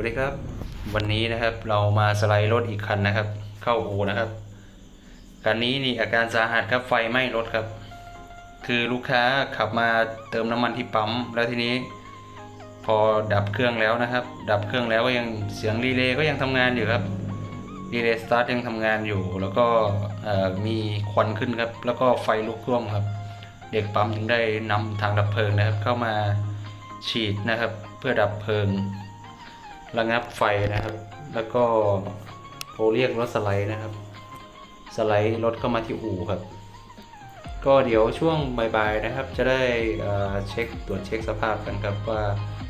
วัสดีครับ วันนี้นะครับเรามาสไลด์รถอีกคันนะครับ เข้าอูนะครับคันนี้นี่อาการสาหัสครับไฟไหม้รถครับ คือลูกค้าขับมาเติมน้ำมันที่ปั๊มแล้วทีนี้ พอดับเครื่องแล้วนะครับ ดับเครื่องแล้วก็ยังเสียงรีเลย์ก็ยังทำงานอยู่ครับรีเลย์สตาร์ทยังทำงานอยู่ แล้วก็มีควันขึ้นครับ แล้วก็ไฟลุกท่วมครับ เด็กปั๊มจึงได้นำทางดับเพลิงนะครับ เข้ามาฉีดนะครับ เพื่อดับเพลิง ระงับไฟนะครับ แล้วก็โทรเรียกรถสไลด์นะครับ สไลด์รถเข้ามาที่อู่ครับ ก็เดี๋ยวช่วงบ่ายๆนะครับ จะได้เช็คตรวจเช็คสภาพกันครับว่า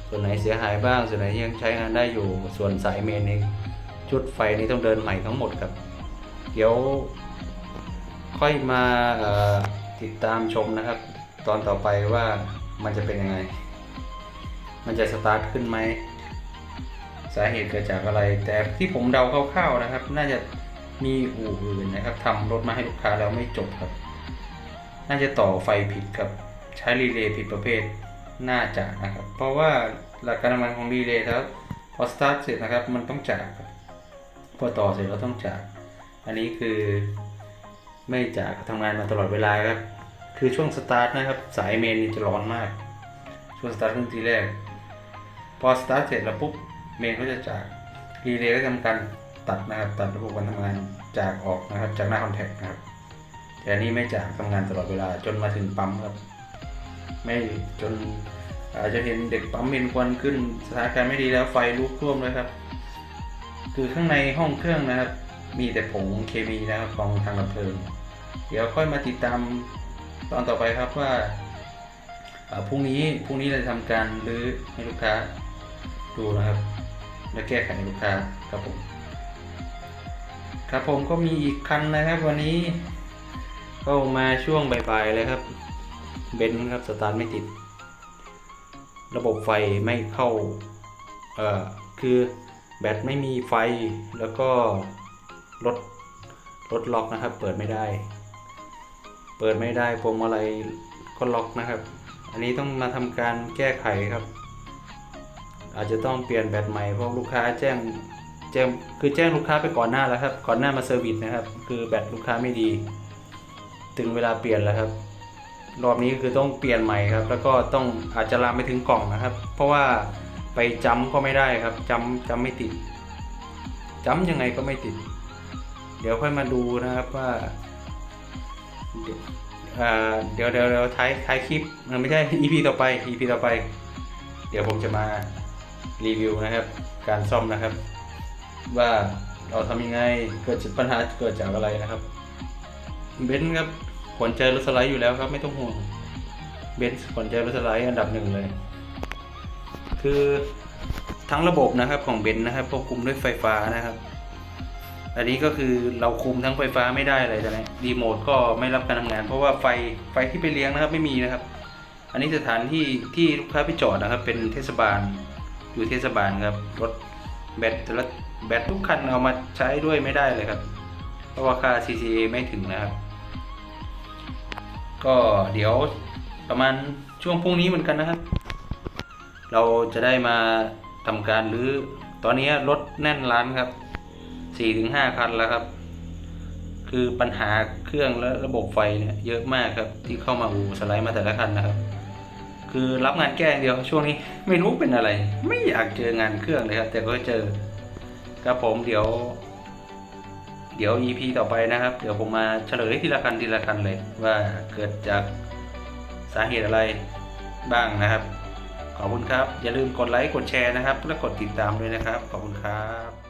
ส่วนไหนเสียหายบ้าง ส่วนไหนยังใช้งานได้อยู่ ส่วนสายเมนนี้ชุดไฟนี้ต้องเดินใหม่ทั้งหมดครับ เดี๋ยวค่อยมาติดตามชมนะครับ ตอนต่อไปว่ามันจะเป็นยังไง มันจะสตาร์ทขึ้นไหมาเหตุเกิดจากอะไร แต่ที่ผมเดาคร่าวๆนะครับ น่าจะมีอู่อื่นนะครับทำรถมาให้ลูกค้าแล้วไม่จบครับ น่าจะต่อไฟผิดกับใช้รีเลย์ผิดประเภทน่าจะนะครับ เพราะว่าหลักการทำงานของรีเลย์ครับพอสตาร์ทเสร็จนะครับ มันต้องจากครับพอต่อเสร็จแล้วต้องจาก อันนี้คือไม่จากทำงานมาตลอดเวลาครับคือช่วงสตาร์ทนะครับสายเมนนี่จะร้อนมาก ช่วงสตาร์ทขึ้นทีแรก พอสตาร์ทเสร็จแล้วปุ๊บ เมนก็จะจากรีเลย์ก็ทำการตัดนะครับ ตัดระบบการทำงานจากออกนะครับ จากหน้าคอนแทคนะครับแต่อันนี้ไม่จากทำงานตลอดเวลาจนมาถึงปั๊มครับ ไม่จนอาจจะเห็นเด็กปั๊มเห็นควันขึ้นสถานการณ์ไม่ดีแล้วไฟลุกท่วมเลยครับ คือข้างในห้องเครื่องนะครับ มีแต่ผงเคมีนะครับของทางดับเพลิง เดี๋ยวค่อยมาติดตามตอนต่อไปครับว่าพรุ่งนี้พรุ่งนี้เราจะทำการรื้อให้ลูกค้าดูนะครับ และแก้ไขให้ลูกค้าครับผม ครับผมก็มีอีกคันนะครับวันนี้เข้ามาช่วงบ่ายๆเลยครับเบนซ์ครับสตาร์ทไม่ติด ระบบไฟไม่เข้าเอ่อคือแบตไม่มีไฟแล้วก็รถรถล็อกนะครับ เปิดไม่ได้ เปิดไม่ได้พวงมาลัยก็ล็อกนะครับ อันนี้ต้องมาทำการแก้ไขครับ อาจจะต้องเปลี่ยนแบตใหม่เพราะลูกค้าแจ้งแจ้งคือแจ้งลูกค้าไปก่อนหน้าแล้วครับ ก่อนหน้ามาเซอร์วิสนะครับ คือแบตลูกค้าไม่ดี ถึงเวลาเปลี่ยนแล้วครับ รอบนี้คือต้องเปลี่ยนใหม่ครับ แล้วก็ต้องอาจจะลามไปถึงกล่องนะครับ เพราะว่าไปจำก็ไม่ได้ครับจำจำไม่ติดจำยังไงก็ไม่ติด เดี๋ยวค่อยมาดูนะครับว่าเดี๋ยวเดี๋ยวเดี๋ยวท้ายท้ายคลิปไม่ใช่ EP ต่อไป EP ต่อไป เดี๋ยวผมจะมา รีวิวนะครับ การซ่อมนะครับ ว่าเราทำยังไงเกิดปัญหาเกิดจากอะไรนะครับ เบนซ์ครับขวนใจรถสไลด์อยู่แล้วครับไม่ต้องห่วงเบนซ์ขวนใจรถสไลด์อันดับหนึ่งเลย คือทั้งระบบนะครับของเบนซ์นะครับควบคุมด้วยไฟฟ้านะครับ อันนี้ก็คือเราคุมทั้งไฟฟ้าไม่ได้เลยตอนนี้รีโมทก็ไม่รับการทำงาน เพราะว่าไฟไฟที่ไปเลี้ยงนะครับไม่มีนะครับ อันนี้สถานที่ที่ลูกค้าไปจอดนะครับ เป็นเทศบาล อยู่เทศบาลครับรถแบตแต่ละแบตทุกคันเอามาใช้ด้วยไม่ได้เลยครับ เพราะว่าค่า CCA ไม่ถึงนะครับ ก็เดี๋ยวประมาณช่วงพรุ่งนี้เหมือนกันนะครับ เราจะได้มาทำการรื้อตอนนี้รถแน่นร้านครับสี่ถึงห้าคันแล้วครับ คือปัญหาเครื่องและระบบไฟเนี่ยเยอะมากครับที่เข้ามาอู่สไลด์มาแต่ละคันนะครับ คือรับงานแก้อย่างเดียว ช่วงนี้ไม่รู้เป็นอะไร ไม่อยากเจองานเครื่องเลยครับแต่ก็เจอครับผมเดี๋ยว เดี๋ยว EP ต่อไปนะครับ เดี๋ยวผมมาเฉลยทีละคันทีละคันเลย ว่าเกิดจากสาเหตุอะไรบ้างนะครับ ขอบคุณครับ อย่าลืมกดไลค์กดแชร์นะครับ และกดติดตามด้วยนะครับ ขอบคุณครับ